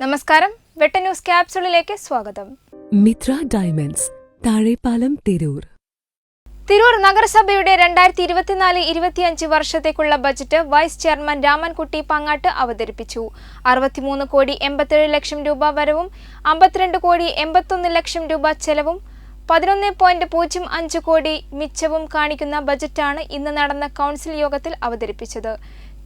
നമസ്കാരം. വെട്ട ന്യൂസ് ക്യാപ്സുളിലേക്ക് സ്വാഗതം. മിത്ര ഡയമണ്ട്സ് താഴെപ്പാലം തിരൂർ. തിരൂർ നഗരസഭയുടെ രണ്ടായിരത്തി ഇരുപത്തിനാല് ഇരുപത്തിയഞ്ച് വർഷത്തേക്കുള്ള budget vice chairman Ramankutty Pangatt അവതരിപ്പിച്ചു. അറുപത്തിമൂന്ന് കോടി എൺപത്തേഴ് ലക്ഷം രൂപ വരവും അമ്പത്തിരണ്ട് കോടി എൺപത്തൊന്ന് ലക്ഷം രൂപ ചെലവും പതിനൊന്ന് പോയിന്റ് പൂജ്യം അഞ്ച് കോടി മിച്ചവും കാണിക്കുന്ന ബജറ്റാണ് ഇന്ന് നടന്ന കൗൺസിൽ യോഗത്തിൽ അവതരിപ്പിച്ചത്.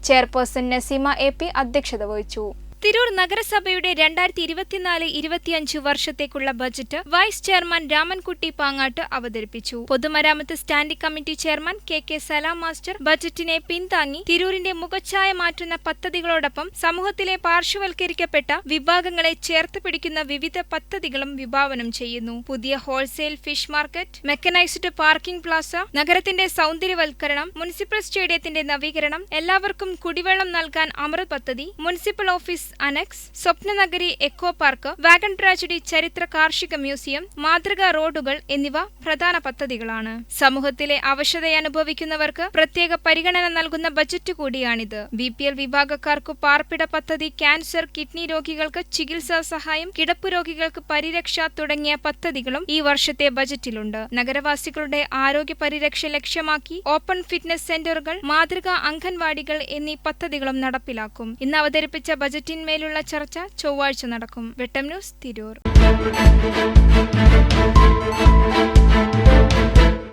ചെയർപേഴ്സൺ നസീമ എ അധ്യക്ഷത വഹിച്ചു തിരൂർ നഗരസഭയുടെ രണ്ടായിരത്തി ഇരുപത്തിനാല് ഇരുപത്തിയഞ്ച് വർഷത്തേക്കുള്ള budget vice chairman Ramankutty Pangattu അവതരിപ്പിച്ചു. പൊതുമരാമത്ത് standing committee chairman K K Salam master ബജറ്റിനെ പിന്താങ്ങി തിരൂരിന്റെ മുഖച്ഛായ മാറ്റുന്ന പദ്ധതികളോടൊപ്പം സമൂഹത്തിലെ പാർശ്വവൽക്കരിക്കപ്പെട്ട വിഭാഗങ്ങളെ ചേർത്ത് പിടിക്കുന്ന വിവിധ പദ്ധതികളും വിഭാവനം ചെയ്യുന്നു. പുതിയ wholesale fish market mechanised parking plaza നഗരത്തിന്റെ സൗന്ദര്യവൽക്കരണം മുനിസിപ്പൽ സ്റ്റേഡിയത്തിന്റെ നവീകരണം എല്ലാവർക്കും കുടിവെള്ളം നൽകാൻ അമൃത് പദ്ധതി municipal office annex Swapnanagari eco park wagon tragedy ചരിത്ര കാർഷിക മ്യൂസിയം മാതൃകാ റോഡുകൾ എന്നിവ പ്രധാന പദ്ധതികളാണ്. സമൂഹത്തിലെ അവശതയനുഭവിക്കുന്നവർക്ക് പ്രത്യേക പരിഗണന നൽകുന്ന ബജറ്റ് കൂടിയാണിത്. ബി പി എൽ വിഭാഗക്കാർക്ക് പാർപ്പിട പദ്ധതി ക്യാൻസർ കിഡ്നി രോഗികൾക്ക് ചികിത്സാ സഹായം കിടപ്പ് രോഗികൾക്ക് പരിരക്ഷ തുടങ്ങിയ പദ്ധതികളും ഈ വർഷത്തെ ബജറ്റിലുണ്ട്. നഗരവാസികളുടെ ആരോഗ്യ പരിരക്ഷ ലക്ഷ്യമാക്കി ഓപ്പൺ ഫിറ്റ്നസ് സെന്ററുകൾ മാതൃകാ അംഗൻവാടികൾ എന്നീ പദ്ധതികളും നടപ്പിലാക്കും. ഇന്ന് അവതരിപ്പിച്ച ബജറ്റിന്മേലുള്ള ചർച്ച ചൊവ്വാഴ്ച നടക്കും. വെട്ടം ന്യൂസ് തിരൂർ.